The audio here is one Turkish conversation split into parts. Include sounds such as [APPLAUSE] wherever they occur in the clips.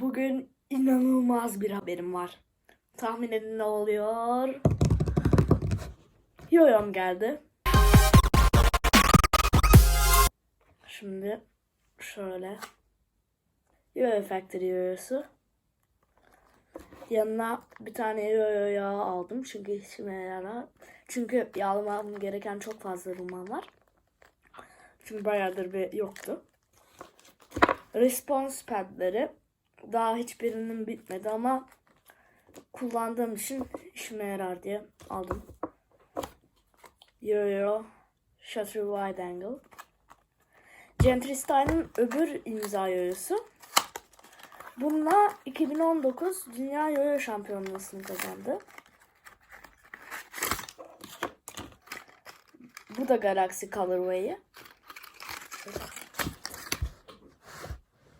Bugün inanılmaz bir haberim var. Tahmin edin ne oluyor? Yoyom geldi. Şimdi şöyle Yo-Yo Factory yoyosu. Yanına bir tane yo-yo yağı aldım çünkü işime yarar. Çünkü yağlamam gereken çok fazla ruman var. Çünkü bayağıdır bir yoktu. Response padleri daha hiçbirinin bitmedi ama kullandığım için işime yarar diye aldım. Yo-Yo Shutter Wide Angle. Gentry öbür imza yoyosu. Bununla 2019 Dünya Yoyo Şampiyonası'nı kazandı. Bu da Galaxy Colorway'i.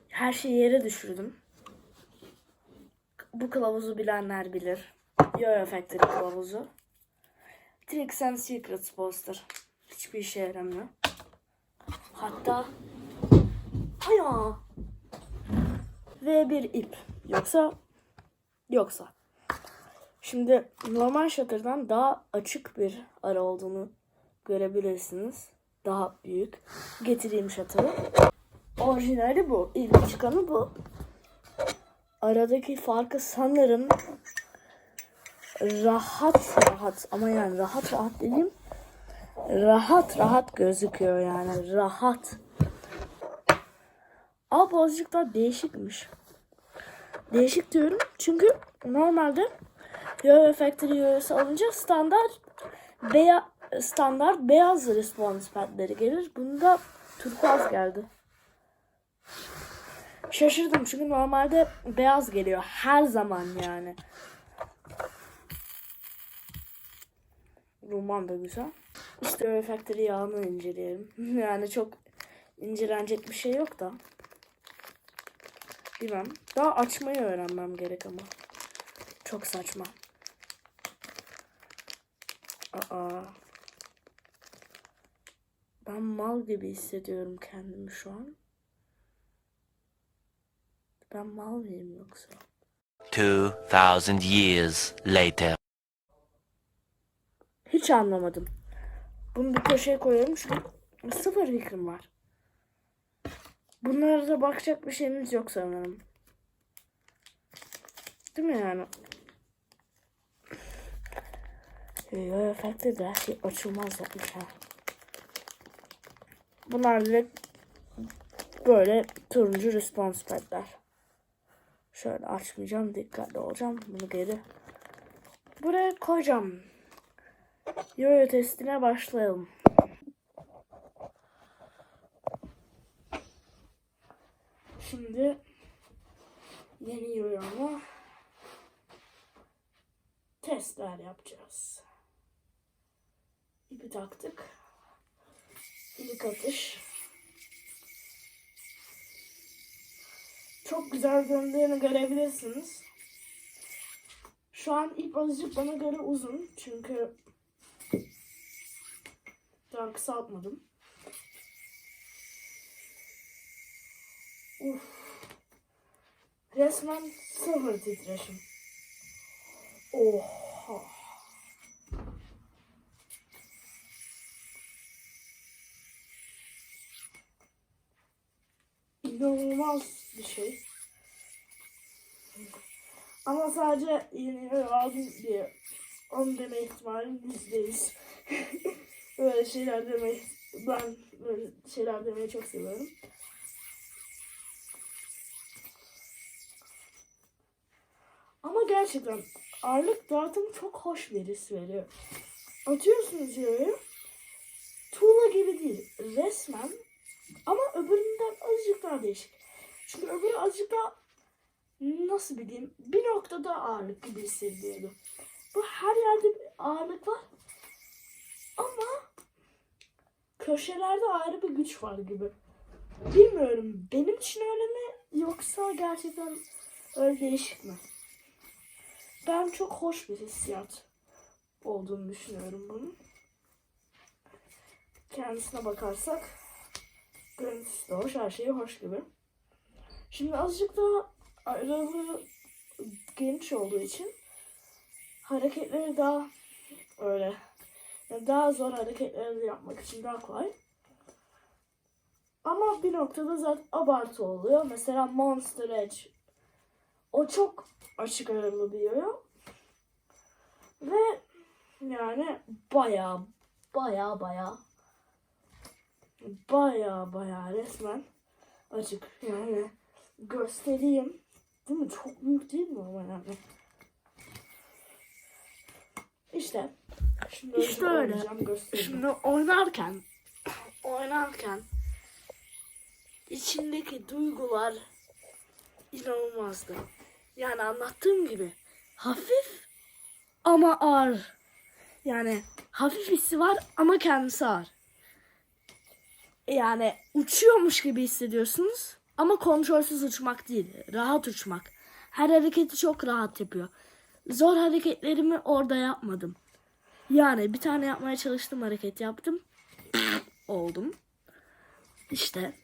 Her şeyi yere düşürdüm. Bu kılavuzu bilenler bilir. Yo-Yo Factory kılavuzu. Tricks and Secrets poster. Hiçbir işe yaramıyor. Hatta Aya ve bir ip. Yoksa yoksa. Şimdi normal shutter'dan daha açık bir ara olduğunu görebilirsiniz. Daha büyük. Getireyim shutter'ı. Orijinali bu. İlk çıkanı bu. Aradaki farkı sanırım rahat rahat ama yani rahat rahat dediğim rahat rahat gözüküyor yani rahat. Ama bu azıcık daha değişikmiş. Değişik diyorum çünkü normalde Yo-Yo Factory yoyosu alınca standart beya standart beyaz response padleri gelir. Bunda turkuaz geldi. Şaşırdım çünkü normalde beyaz geliyor her zaman yani. Roman da güzel. İşte Yo-Yo Factory yağını inceleyelim. [LAUGHS] Yani çok incelenecek bir şey yok da. Bilmem. Daha açmayı öğrenmem gerek ama. Çok saçma. Aa. Ben mal gibi hissediyorum kendimi şu an. Ben mal mıyım yoksa? 2,000 years later. Hiç anlamadım. Bunu bir köşeye koyalım çünkü sıfır fikrim var. Bunlara da bakacak bir şeyimiz yok sanırım. Değil mi yani? Yo, efekti de şey açılmaz yapmış ha. Bunlar direkt böyle turuncu response padler. Şöyle açmayacağım, dikkatli olacağım. Bunu geri buraya koyacağım. Yo-yo testine başlayalım. Şimdi yeni yoyoma testler yapacağız. İpi taktık. İlk atış. Çok güzel döndüğünü görebilirsiniz. Şu an ip azıcık bana göre uzun. Çünkü daha kısaltmadım. Uf. Resmen sıfır titreşim. Oha. İnanılmaz bir şey. Ama sadece yeni aldım diye onu deme ihtimalim yüzdeyiz. [LAUGHS] böyle şeyler demeyi ben böyle şeyler demeyi çok seviyorum. Ama gerçekten ağırlık dağıtımı çok hoş bir his veriyor. Atıyorsunuz yere tuğla gibi değil resmen ama öbüründen azıcık daha değişik. Çünkü öbürü azıcık daha nasıl bileyim bir noktada ağırlık gibi hissediyordu. Bu her yerde bir ağırlık var ama köşelerde ayrı bir güç var gibi. Bilmiyorum benim için öyle mi yoksa gerçekten öyle değişik mi? Ben çok hoş bir hissiyat olduğunu düşünüyorum bunun. Kendisine bakarsak görüntüsü de hoş, her şeyi hoş gibi. Şimdi azıcık daha aralığı geniş olduğu için hareketleri daha öyle yani daha zor hareketleri yapmak için daha kolay. Ama bir noktada zaten abartı oluyor. Mesela Monster Edge. O çok açık aralı bir yo Ve yani baya baya baya baya baya resmen açık. Yani göstereyim. Değil mi? Çok büyük değil mi ama yani? İşte. Şimdi İşte öyle. Şimdi oynarken oynarken içindeki duygular inanılmazdı. Yani anlattığım gibi hafif ama ağır. Yani hafif hissi var ama kendisi ağır. Yani uçuyormuş gibi hissediyorsunuz ama kontrolsüz uçmak değil. Rahat uçmak. Her hareketi çok rahat yapıyor. Zor hareketlerimi orada yapmadım. Yani bir tane yapmaya çalıştım hareket yaptım. Oldum. İşte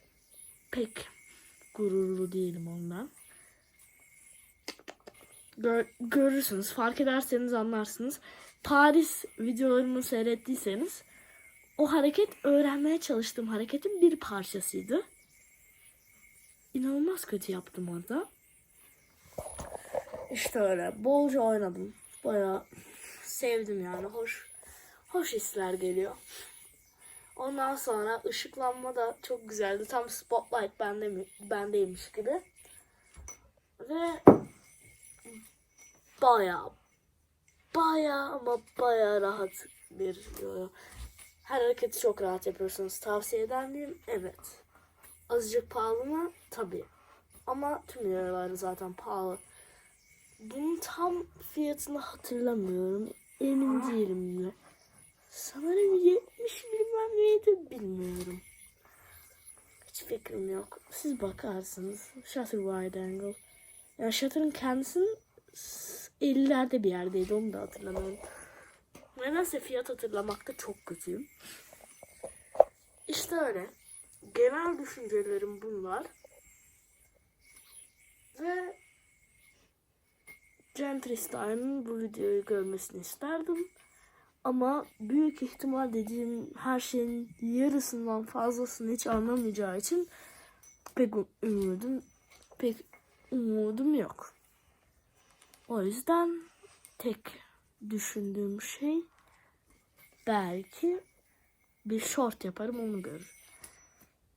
pek gururlu değilim ondan. Gör- görürsünüz. Fark ederseniz anlarsınız. Paris videolarımı seyrettiyseniz o hareket öğrenmeye çalıştığım hareketin bir parçasıydı. İnanılmaz kötü yaptım orada. İşte öyle. Bolca oynadım. Bayağı sevdim yani. Hoş hoş hisler geliyor. Ondan sonra ışıklanma da çok güzeldi. Tam spotlight bende mi, bendeymiş gibi. Ve baya baya ama baya rahat bir. Her hareketi çok rahat yapıyorsunuz. Tavsiye eder miyim? Evet. Azıcık pahalı mı? Tabii. Ama tüm yoyolar zaten pahalı. Bunun tam fiyatını hatırlamıyorum. Emin değilim bile. Sanırım 70 bilmem neydi bilmiyorum. Hiç fikrim yok. Siz bakarsınız. Shutter wide angle. Yani Shutter'ın kendisinin 50'lerde bir yerdeydi. Onu da hatırlamıyorum. Nedense fiyat hatırlamakta çok kötüyüm. İşte öyle. Genel düşüncelerim bunlar. Ve Gentry Star'ın bu videoyu görmesini isterdim. Ama büyük ihtimal dediğim her şeyin yarısından fazlasını hiç anlamayacağı için pek umudum pek umudum yok. O yüzden tek düşündüğüm şey belki bir short yaparım onu görür.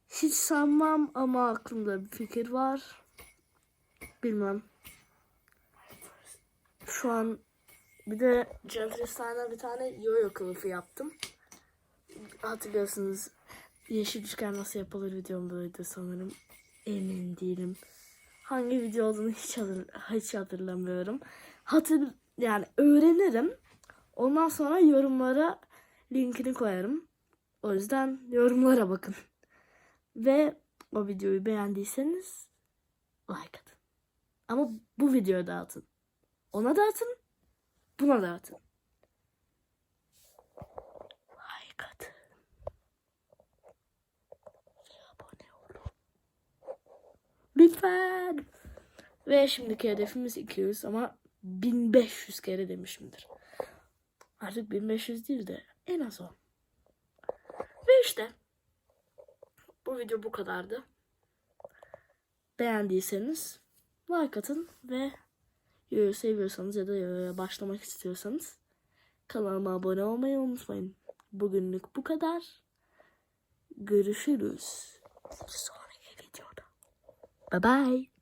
Hiç sanmam ama aklımda bir fikir var. Bilmem. Şu an bir de Jeffrey Star'la bir tane yo-yo kılıfı yaptım. Hatırlıyorsunuz yeşil üçgen nasıl yapılır videomdaydı sanırım. Emin değilim. Hangi video olduğunu hiç, hatır, hiç hatırlamıyorum. Hatır yani öğrenirim. Ondan sonra yorumlara linkini koyarım. O yüzden yorumlara bakın. Ve o videoyu beğendiyseniz like atın. Ama bu videoya da atın. Ona da atın. Buna da atın. Like atın. Abone olun. Lütfen. Ve şimdiki hedefimiz 200 ama 1500 kere demişimdir. Artık 1500 değil de en az o. Ve işte bu video bu kadardı. Beğendiyseniz like atın ve Yoyo seviyorsanız ya da yoyoya başlamak istiyorsanız kanalıma abone olmayı unutmayın. Bugünlük bu kadar. Görüşürüz. Bir sonraki videoda. Bye bye.